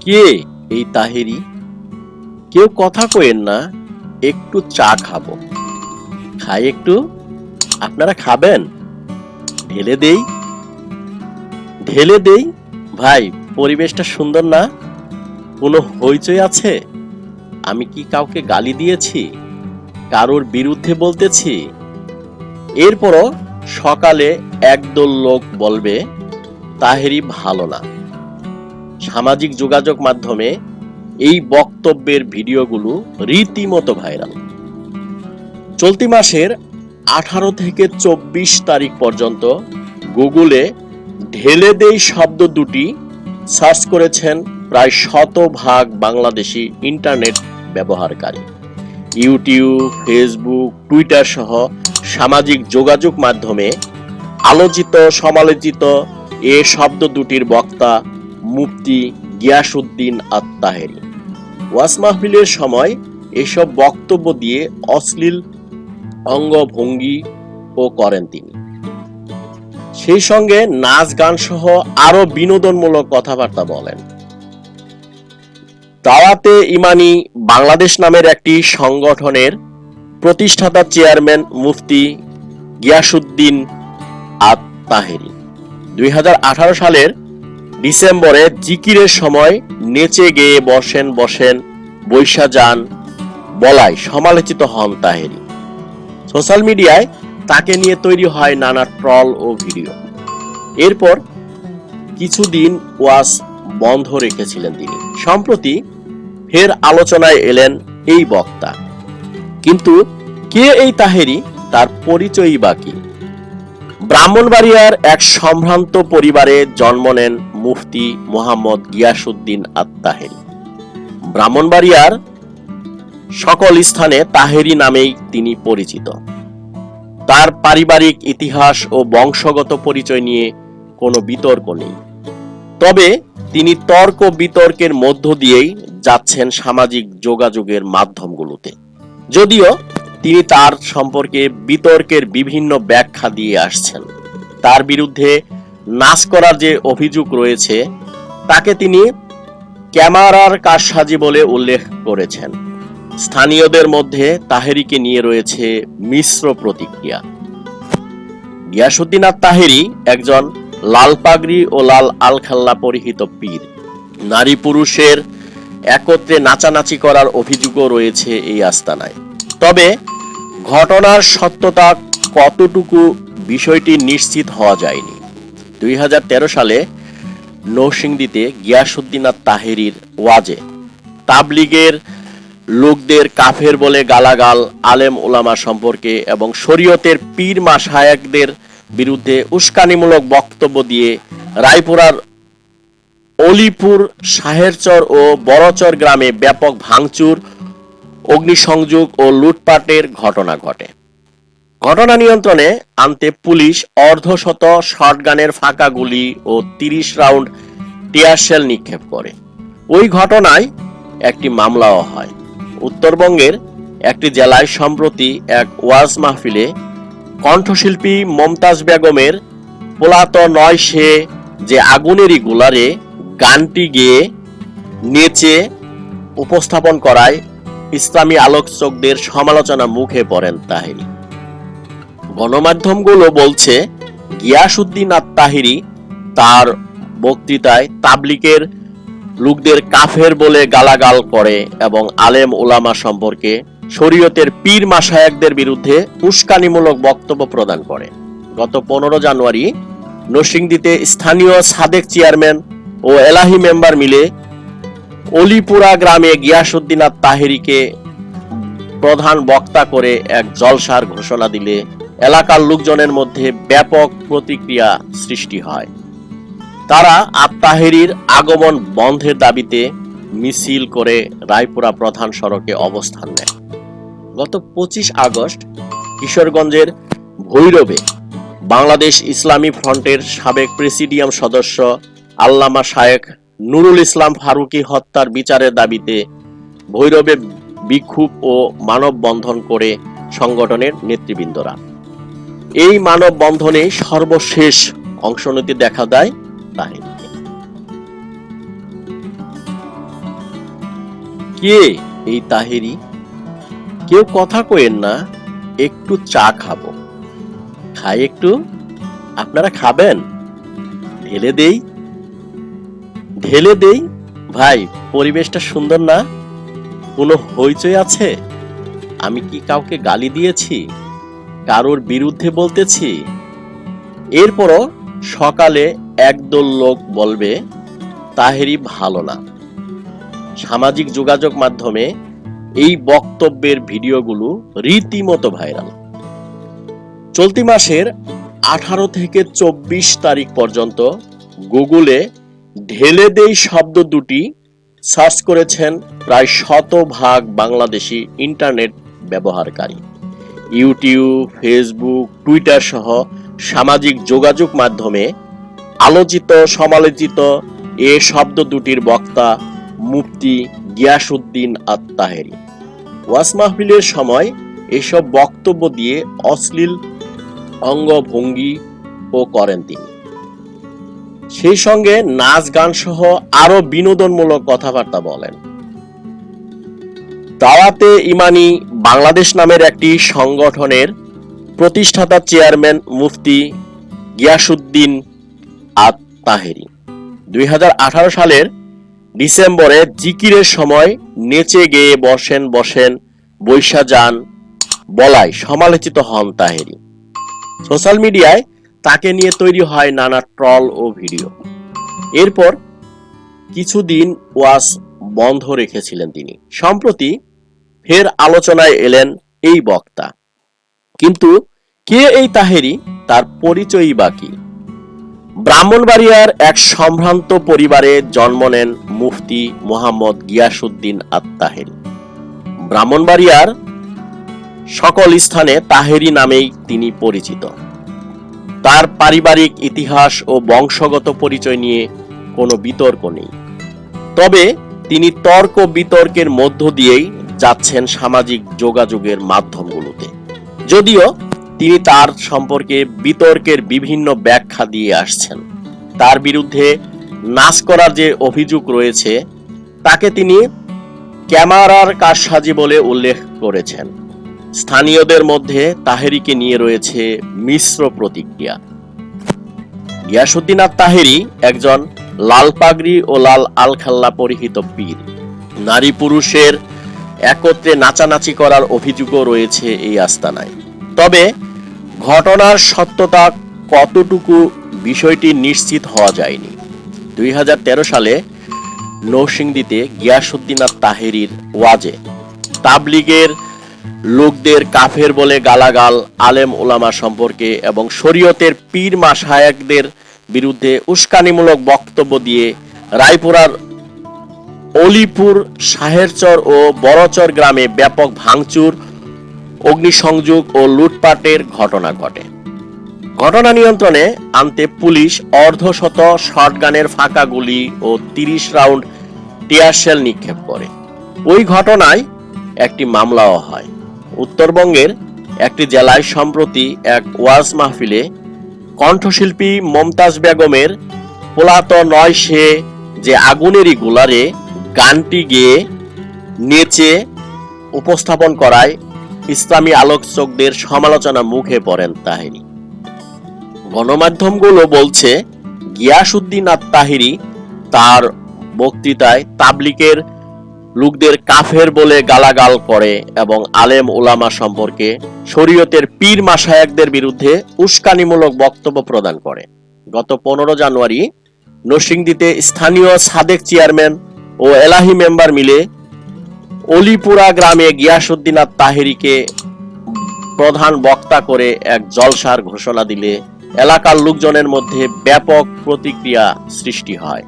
কে এই তাহেরি? কেউ কথা কইেন না, একটু চা খাব। খাই একটু। আপনারা খাবেন? ঢেলে দেই। ঢেলে দেই? ভাই, পরিবেশটা সুন্দর না? কোনো হইচই আছে? আমি কি কাউকে গালি দিয়েছি? কারোর বিরুদ্ধে বলতেছি? এরপরও সকালে একদল লোক বলবে, তাহেরি ভালো না। সামাজিক যোগাযোগ মাধ্যমে এই বক্তব্যের ভিডিওগুলো রীতিমতো ভাইরাল। চলতি মাসের আঠারো থেকে চব্বিশ তারিখ পর্যন্ত গুগলে ঢেলে দেই শব্দ দুটি সার্চ করেছেন প্রায় শতভাগ বাংলাদেশি ইন্টারনেট ব্যবহারকারী। ইউটিউব, ফেসবুক, টুইটার সহ সামাজিক যোগাযোগ মাধ্যমে আলোচিত, সমালোচিত এ শব্দ দুটির বক্তা মুফতি গিয়াসুদ্দিন আত্মাহেরি ওয়াস মাহফিলের সময় এসব বক্তব্য দিয়ে অশ্লীল অঙ্গভঙ্গি ও করেন তিনি। সেই সঙ্গে নাচ গান সহ আরও বিনোদনমূলক কথাবার্তা বলেন। দাওয়াতে ইমানি বাংলাদেশ নামের একটি সংগঠনের প্রতিষ্ঠাতা চেয়ারম্যান মুফতি গিয়াসুদ্দিন আত তাহেরি দুই সালের ডিসেম্বরে জিকিরের সময় নেচে গেয়ে বসেন বসেন বৈশা যান বলায় সমালোচিত হন তাহেরি। সোশ্যাল মিডিয়ায় তাকে নিয়ে তৈরি হয় নানা ট্রল ও ভিডিও। এরপর কিছুদিন ওয়াজ বন্ধ রেখেছিলেন তিনি। সম্প্রতি ফের আলোচনায় এলেন এই বক্তা। কিন্তু কে এই তাহেরি তার পরিচয়ই বাকি। ব্রাহ্মণবাড়িয়ার এক সম্ভ্রান্ত পরিবারে জন্ম নেন মুফতি মোহাম্মদ গিয়াসুদ্দিন আত্মাহেরি ব্রাহ্মণবাড়িয়ার সকল স্থানে তাহেরি নামেই তিনি পরিচিত। তার পারিবারিক ইতিহাস ও বংশগত পরিচয় নিয়ে কোনো বিতর্ক নেই। তবে তিনি তর্ক বিতর্কের মধ্য দিয়েই যাচ্ছেন সামাজিক যোগাযোগের মাধ্যমগুলোতে। যদিও তিনি তার সম্পর্কে বিতর্কের বিভিন্ন ব্যাখ্যা দিয়ে আসছেন। তার বিরুদ্ধে নাচ করার যে অভিযোগ রয়েছে, তাকে তিনি ক্যামেরার কারসাজি বলে উল্লেখ করেছেন। স্থানীয়দের মধ্যে তাহেরিকে নিয়ে রয়েছে মিশ্র প্রতিক্রিয়া। গিয়াসুদ্দিন আর তাহেরি একজন লাল পাগড়ি ও লাল আলখাল্লা পরিহিত পীর। নারী পুরুষের একত্রে নাচানাচি করার অভিযোগও রয়েছে এই আস্তানায়। তবে ঘটনার সত্যতা কতটুকু বিষয়টি নিশ্চিত হওয়া যায়নি। দুই হাজার তেরো সালে নৌসিংদীতে গিয়াসুদ্দিন তাহেরির ওয়াজে। তাবলিগের লোকদের কাফের বলে গালাগাল আলেম ওলামা সম্পর্কে এবং শরীয়তের পীর মাসায়াকদের বিরুদ্ধে উস্কানিমূলক বক্তব্য দিয়ে রায়পুরার অলিপুর, শাহেরচর ও বড়চর গ্রামে ব্যাপক ভাঙচুর, অগ্নিসংযোগ ও লুটপাটের ঘটনা ঘটে। ঘটনা নিয়ন্ত্রণে আনতে পুলিশ অর্ধশত শটগানের ফাঁকা গুলি ও তিরিশ রাউন্ড টিয়ারশেল নিক্ষেপ করে। ওই ঘটনায় একটি মামলাও হয়। উত্তরবঙ্গের একটি জেলায় সম্প্রতি এক ওয়াজ মাহফিলে কণ্ঠশিল্পী মমতাজ বেগমের পোলাত নয় সে যে আগুনেরই গুলারে গানটি গেয়ে নেচে উপস্থাপন করায় ইসলামী আলোচকদের সমালোচনা মুখে পড়েন তাহিরি। গণমাধ্যমগুলো বলছে গিয়াসুদ্দিন আত তাহিরি তার বক্তৃতায় তাবলিকের লোকদের কাফের বলে গালাগাল করে এবং আলেম ওলামা সম্পর্কে শরীয়তের পীর মাসায়াকদের বিরুদ্ধে উস্কানিমূলক বক্তব্য প্রদান করে। গত পনেরো জানুয়ারি নরসিংদীতে স্থানীয় সাদেক চেয়ারম্যান ও এলাহি মেম্বার মিলে অলিপুরা গ্রামে গিয়াসুদ্দিন তাহেরিকে প্রধান বক্তা করে এক জলসার ঘোষণা দিলে এলাকার লোকজনের মধ্যে ব্যাপক প্রতিক্রিয়া সৃষ্টি হয়। তারা আত্মাহেরির আগমন বন্ধের দাবিতে মিছিল করে রায়পুরা প্রধান সড়কে অবস্থান নেয়। গত পঁচিশ আগস্ট কিশোরগঞ্জের ভৈরবে বাংলাদেশ ইসলামী ফ্রন্টের সাবেক প্রেসিডিয়াম সদস্য আল্লামা শায়েক নুরুল ইসলাম ফারুকি হত্যার বিচারের দাবিতে ভৈরবে বিক্ষোভ ও মানববন্ধন করে সংগঠনের নেতৃবৃন্দরা। এই মানববন্ধনে সর্বশেষ অংশ নিতে দেখা দেয় তাহিরকে কে এই তাহেরি? কেউ কথা কইেন না, একটু চা খাব। খাই একটু, আপনারা খাবেন? ঢেলে দেই? ঢেলে দেই? ভাই, পরিবেশটা সুন্দর না? কোনো হইচই আছে? আমি কি কাউকে গালি দিয়েছি? কারোর বিরুদ্ধে বলতেছি? এরপরও সকালে একদল লোক বলবে তাহেরি ভালো না। সামাজিক যোগাযোগ মাধ্যমে এই বক্তব্যের ভিডিওগুলো রীতিমতো ভাইরাল। চলতি মাসের আঠারো থেকে চব্বিশ তারিখ পর্যন্ত গুগলে ঢেলে দেই শব্দ দুটি সার্চ করেছেন প্রায় শতভাগ বাংলাদেশি ইন্টারনেট ব্যবহারকারী। ইউটিউব ফেসবুক টুইটার সহ সামাজিক যোগাযোগ মাধ্যমে আলোচিত, সমালোচিত এ শব্দ দুটির বক্তা মুফতি গিয়াসুদ্দিন আত্মাহেরি ওয়াস মাহফিলের সময় এসব বক্তব্য দিয়ে অশ্লীল অঙ্গভঙ্গি ও করেন তিনি। সেই সঙ্গে নাচ গান সহ আরও বিনোদনমূলক কথাবার্তা বলেন। দাওয়াতে ইমানি বাংলাদেশ নামের একটি সংগঠনের প্রতিষ্ঠাতা চেয়ারম্যান মুফতি গিয়াসুদ্দিন আত তাহেরি দুই হাজার আঠারো সালের ডিসেম্বরে জিকিরের সময় নেচে গেয়ে বসেন বসেন বৈশা যান বলায় সমালোচিত হন তাহেরি। সোশ্যাল মিডিয়ায় তাকে নিয়ে তৈরি হয় নানা ট্রল ও ভিডিও। এরপর কিছুদিন ওয়াজ বন্ধ রেখেছিলেন তিনি। সম্প্রতি ফের আলোচনায় এলেন এই বক্তা। কিন্তু কে এই তাহেরি? তার পরিচয়ই বাকি ব্রাহ্মণবাড়িয়ার এক সম্ভ্রান্ত পরিবারে জন্ম নেন মুফতি মোহাম্মদ গিয়াসুদ্দিন আত্মাহেরি ব্রাহ্মণবাড়িয়ার সকল স্থানে তাহেরি নামেই তিনি পরিচিত। তার পারিবারিক ইতিহাস ও বংশগত পরিচয় নিয়ে কোনো বিতর্ক নেই। তবে তিনি তর্ক বিতর্কের মধ্য দিয়েই যাচ্ছেন সামাজিক যোগাযোগের মাধ্যমগুলোতে। যদিও তিনি তার সম্পর্কে বিতর্কের বিভিন্ন ব্যাখ্যা দিয়ে আসছেন। তার বিরুদ্ধে নাচ করার যে অভিযোগ রয়েছে, তাকে তিনি ক্যামেরার কারসাজি বলে উল্লেখ করেছেন। স্থানীয়দের মধ্যে তাহেরিকে নিয়ে রয়েছে মিশ্র প্রতিক্রিয়া। গিয়াসুদ্দিন আর তাহেরি একজন লাল পাগড়ি ও লাল আলখাল্লা পরিহিত পীর। নারী পুরুষের একত্রে নাচানাচি করার অভিযোগও রয়েছে এই আস্তানায়। তবে ঘটনার সত্যতা কতটুকু বিষয়টি নিশ্চিত হওয়া যায়নি। দুই হাজার তেরো সালে নৌসিংদীতে গিয়াসুদ্দিন আর তাহেরির ওয়াজে তাবলিগের লোকদের কাফের বলে গালাগাল আলেম ওলামা সম্পর্কে এবং শরীয়তের পীর মাসায়কদের বিরুদ্ধে উস্কানিমূলক বক্তব্য দিয়ে রায়পুরার অলিপুর, শাহেরচর ও বড়চর গ্রামে ব্যাপক ভাঙচুর, অগ্নিসংযোগ ও লুটপাটের ঘটনা ঘটে। ঘটনা নিয়ন্ত্রণে আনতে পুলিশ অর্ধশত শটগানের ফাঁকা গুলি ও তিরিশ রাউন্ড টিয়ারশেল নিক্ষেপ করে। ওই ঘটনায় একটি মামলাও হয়। উত্তরবঙ্গের একটি জেলায় সম্প্রতি এক ওয়াজ মাহফিলে কণ্ঠশিল্পী মমতাজ বেগমের পোলাত নয় সে যে আগুনেরই গোলারে গানটি গেয়ে নেচে উপস্থাপন করায় ইসলামী আলোচকদের সমালোচনা মুখে পড়েন তাহিরি গণমাধ্যমগুলো বলছে গিয়াসুদ্দিন আত তাহিরি তার বক্তৃতায় তাবলিকের লোকদের কাফের বলে গালাগাল করে এবং আলেম ওলামা সম্পর্কে শরীয়তের পীর মাসায়াকদের বিরুদ্ধে উস্কানিমূলক বক্তব্য প্রদান করে। গত পনেরো জানুয়ারি নরসিংদীতে স্থানীয় সাদেক চেয়ারম্যান ও এলাহি মেম্বার মিলে অলিপুরা গ্রামে গিয়াসুদ্দিন আর তাহেরিকে প্রধান বক্তা করে এক জলসার ঘোষণা দিলে এলাকার লোকজনের মধ্যে ব্যাপক প্রতিক্রিয়া সৃষ্টি হয়।